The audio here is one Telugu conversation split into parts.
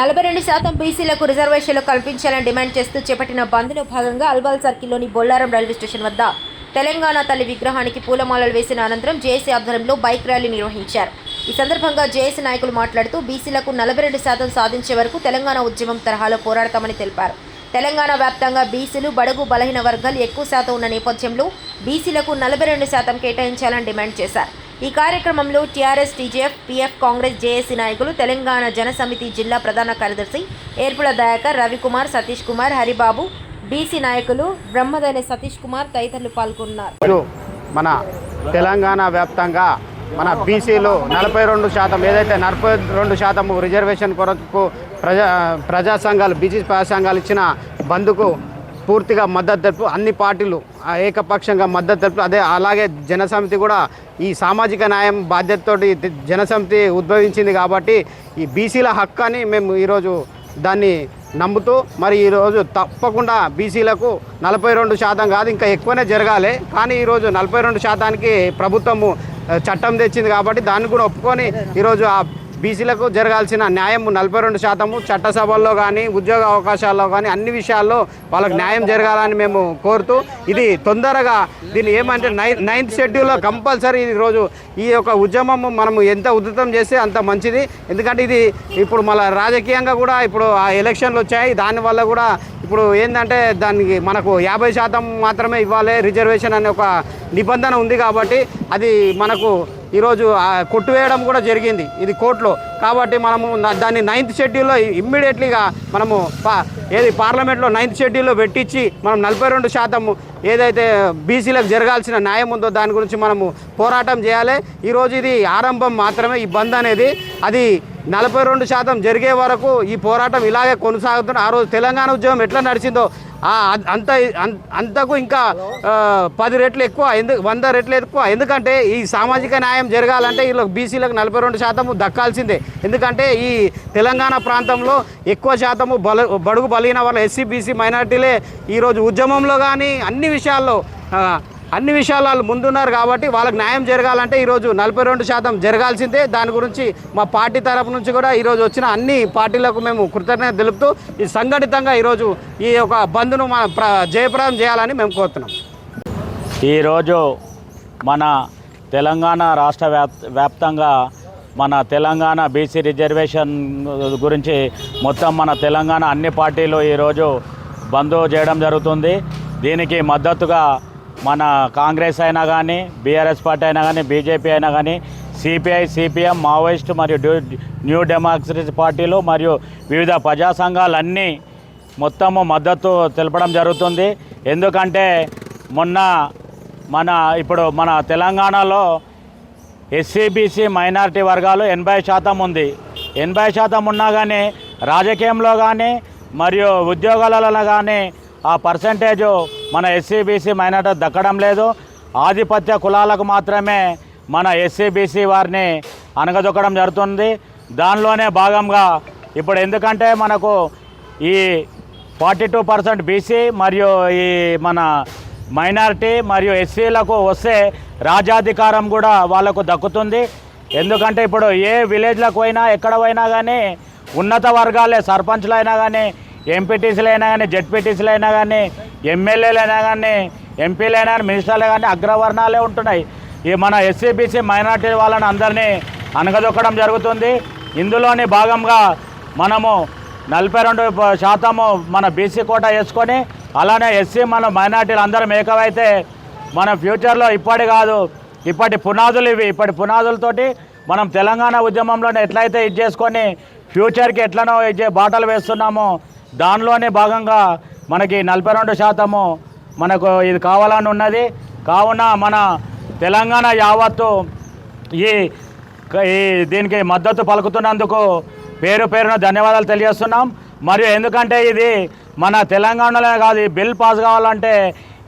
నలభై రెండు శాతం బీసీలకు రిజర్వేషన్లు కల్పించాలని డిమాండ్ చేస్తూ చేపట్టిన బంద్లో భాగంగా అల్వాల్ సర్కిల్లోని బొల్లారం రైల్వే స్టేషన్ వద్ద తెలంగాణ తల్లి విగ్రహానికి పూలమాలలు వేసిన అనంతరం జేఏసీ ఆధ్వర్యంలో బైక్ ర్యాలీ నిర్వహించారు. ఈ సందర్భంగా జేఏసీ నాయకులు మాట్లాడుతూ బీసీలకు నలభై రెండు శాతం సాధించే వరకు తెలంగాణ ఉద్యమం తరహాలో పోరాడతామని తెలిపారు. తెలంగాణ వ్యాప్తంగా బీసీలు బడుగు బలహీన వర్గాలు ఎక్కువ శాతం ఉన్న నేపథ్యంలో బీసీలకు నలభై రెండు శాతం కేటాయించాలని డిమాండ్ చేశారు. ఈ కార్యక్రమంలో TRS TJF PF Congress JAC నాయకులు తెలంగాణ జనసమితి జిల్లా ప్రధాన కార్యదర్శి ఏర్పుల దయాకర్ రవికుమార్ సతీష్ కుమార్ హరిబాబు బీసీ నాయకులు బ్రహ్మదైన సతీష్ కుమార్ తదితరులు పాల్గొన్నారు. మన తెలంగాణ వ్యాప్తంగా మన బీసీలు నలభై రెండు శాతం ఏదైతే నలభై రెండు శాతం రిజర్వేషన్ కొరకు ప్రజా ప్రజా సంఘాలు బీసీ ప్రజా సంఘాలు ఇచ్చిన బంద్కు పూర్తిగా మద్దతు తెలుపు అన్ని పార్టీలు ఏకపక్షంగా మద్దతు తెలుపు. అదే అలాగే జనసమితి కూడా ఈ సామాజిక న్యాయం బాధ్యతతోటి జనసమితి ఉద్భవించింది కాబట్టి ఈ బీసీల హక్కు అని మేము ఈరోజు దాన్ని నమ్ముతూ మరి ఈరోజు తప్పకుండా బీసీలకు నలభై రెండు శాతం కాదు ఇంకా ఎక్కువనే జరగాలి. కానీ ఈరోజు నలభై రెండు శాతానికి ప్రభుత్వము చట్టం తెచ్చింది కాబట్టి దాన్ని కూడా ఒప్పుకొని ఈరోజు ఆ బీసీలకు జరగాల్సిన న్యాయం నలభై రెండు శాతము చట్టసభల్లో కానీ ఉద్యోగ అవకాశాల్లో కానీ అన్ని విషయాల్లో వాళ్ళకు న్యాయం జరగాలని మేము కోరుతూ ఇది తొందరగా దీన్ని ఏమంటే నై నైన్త్ షెడ్యూల్లో కంపల్సరీ ఈరోజు ఈ యొక్క ఉద్యమం మనము ఎంత ఉధృతం చేస్తే అంత మంచిది. ఎందుకంటే ఇది ఇప్పుడు మళ్ళీ రాజకీయంగా కూడా ఇప్పుడు ఆ ఎలక్షన్లు వచ్చాయి. దానివల్ల కూడా ఇప్పుడు ఏంటంటే దానికి మనకు యాభై శాతం మాత్రమే ఇవ్వాలి రిజర్వేషన్ అనే ఒక నిబంధన ఉంది కాబట్టి అది మనకు ఈరోజు కొట్టువేయడం కూడా జరిగింది ఇది కోర్టులో. కాబట్టి మనము దాన్ని నైన్త్ షెడ్యూల్లో ఇమ్మీడియట్లీగా మనము పా ఏది పార్లమెంట్లో నైన్త్ షెడ్యూల్లో పెట్టించి మనం నలభై రెండు శాతం ఏదైతే బీసీలకు జరగాల్సిన న్యాయం ఉందో దాని గురించి మనము పోరాటం చేయాలి. ఈరోజు ఇది ఆరంభం మాత్రమే ఈ బంద్ అనేది. అది నలభై రెండు శాతం జరిగే వరకు ఈ పోరాటం ఇలాగే కొనసాగుతుంది ఆ రోజు తెలంగాణ ఉద్యమం ఎట్లా నడిచిందో అంత అంతకు ఇంకా పది రెట్లు ఎక్కువ ఎందుకు వంద రెట్లు ఎక్కువ. ఎందుకంటే ఈ సామాజిక న్యాయం జరగాలంటే వీళ్ళకి బీసీలకు నలభై రెండు శాతము దక్కాల్సిందే. ఎందుకంటే ఈ తెలంగాణ ప్రాంతంలో ఎక్కువ శాతము బల బడుగు బలిగిన వాళ్ళ ఎస్సీ బీసీ మైనార్టీలే ఈరోజు ఉద్యమంలో కానీ అన్ని విషయాల్లో అన్ని విషయాలు వాళ్ళు ముందున్నారు కాబట్టి వాళ్ళకి న్యాయం జరగాలంటే ఈరోజు నలభై రెండు శాతం జరగాల్సిందే. దాని గురించి మా పార్టీ తరపు నుంచి కూడా ఈరోజు వచ్చిన అన్ని పార్టీలకు మేము కృతజ్ఞత తెలుపుతూ ఈ సంఘటితంగా ఈరోజు ఈ యొక్క బంద్ను మన ప్ర జయప్రదం చేయాలని మేము కోరుతున్నాం. ఈరోజు మన తెలంగాణ రాష్ట్ర వ్యాప్తంగా మన తెలంగాణ బీసీ రిజర్వేషన్ గురించి మొత్తం మన తెలంగాణ అన్ని పార్టీలు ఈరోజు బంద్ చేయడం జరుగుతుంది. దీనికి మద్దతుగా మన కాంగ్రెస్ అయినా కానీ బీఆర్ఎస్ పార్టీ అయినా కానీ బీజేపీ అయినా కానీ సిపిఐ సిపిఎం మావోయిస్ట్ మరియు న్యూ డెమోక్రసీ పార్టీలు మరియు వివిధ ప్రజా సంఘాలన్నీ మొత్తము మద్దతు తెలపడం జరుగుతుంది. ఎందుకంటే మొన్న మన ఇప్పుడు మన తెలంగాణలో ఎస్సీబీసీ మైనారిటీ వర్గాలు ఎనభై శాతం ఉంది. ఎనభై శాతం ఉన్నా కానీ రాజకీయంలో కానీ మరియు ఉద్యోగాలలో కానీ ఆ పర్సంటేజు మన ఎస్సీబీసీ మైనార్టీ దక్కడం లేదు. ఆధిపత్య కులాలకు మాత్రమే మన ఎస్సీబీసీ వారిని అనగదొక్కడం జరుగుతుంది. దానిలోనే భాగంగా ఇప్పుడు ఎందుకంటే మనకు ఈ ఫార్టీ టూ పర్సెంట్ బీసీ మరియు ఈ మన మైనారిటీ మరియు ఎస్సీలకు వస్తే రాజ్యాధికారం కూడా వాళ్ళకు దక్కుతుంది. ఎందుకంటే ఇప్పుడు ఏ విలేజ్లకు పోయినా ఎక్కడ పోయినా కానీ ఉన్నత వర్గాలే సర్పంచ్లు అయినా కానీ ఎంపీటీసీలు అయినా కానీ జెడ్పీటీసీలు అయినా కానీ ఎమ్మెల్యేలైనా అయినా కానీ ఎంపీలైనా కానీ మినిస్టర్లు కానీ అగ్రవర్ణాలే ఉంటున్నాయి. ఈ మన ఎస్సీబీసీ మైనార్టీ వాళ్ళని అందరినీ అనగదొక్కడం జరుగుతుంది. ఇందులోని భాగంగా మనము నలభై రెండు శాతము మన బీసీ కోట వేసుకొని అలానే ఎస్సీ మన మైనార్టీలు అందరం ఏకమైతే మన ఫ్యూచర్లో ఇప్పటి కాదు ఇప్పటి పునాదులు ఇవి. ఇప్పటి పునాదులతోటి మనం తెలంగాణ ఉద్యమంలోనే ఎట్లయితే ఇది చేసుకొని ఫ్యూచర్కి ఎట్లనో ఇచ్చే బాటలు వేస్తున్నామో దానిలోనే భాగంగా మనకి నలభై రెండు శాతము మనకు ఇది కావాలని ఉన్నది. కావున మన తెలంగాణ యావత్తు ఈ ఈ దీనికి మద్దతు పలుకుతున్నందుకు పేరు పేరున ధన్యవాదాలు తెలియజేస్తున్నాం. మరియు ఎందుకంటే ఇది మన తెలంగాణలోనే కాదు ఈ బిల్ పాస్ కావాలంటే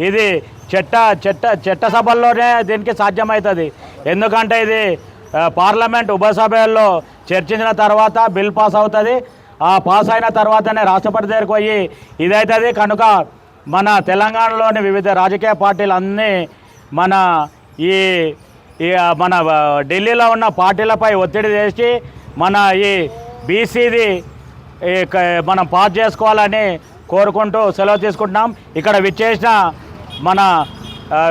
ఇది చట్ట చట్ట చట్టసభల్లోనే దీనికి సాధ్యమవుతుంది ఎందుకంటే ఇది పార్లమెంట్ ఉభయ సభల్లో చర్చించిన తర్వాత బిల్ పాస్ అవుతుంది. ఆ పాస్ అయిన తర్వాతనే రాష్ట్రపతి దగ్గరకు పోయి ఇదైతుంది కనుక మన తెలంగాణలోని వివిధ రాజకీయ పార్టీలు అన్నీ మన ఈ మన ఢిల్లీలో ఉన్న పార్టీలపై ఒత్తిడి చేసి మన ఈ బీసీది మనం పాస్ చేసుకోవాలని కోరుకుంటూ సెలవు తీసుకుంటున్నాం. ఇక్కడ విచ్చేసిన మన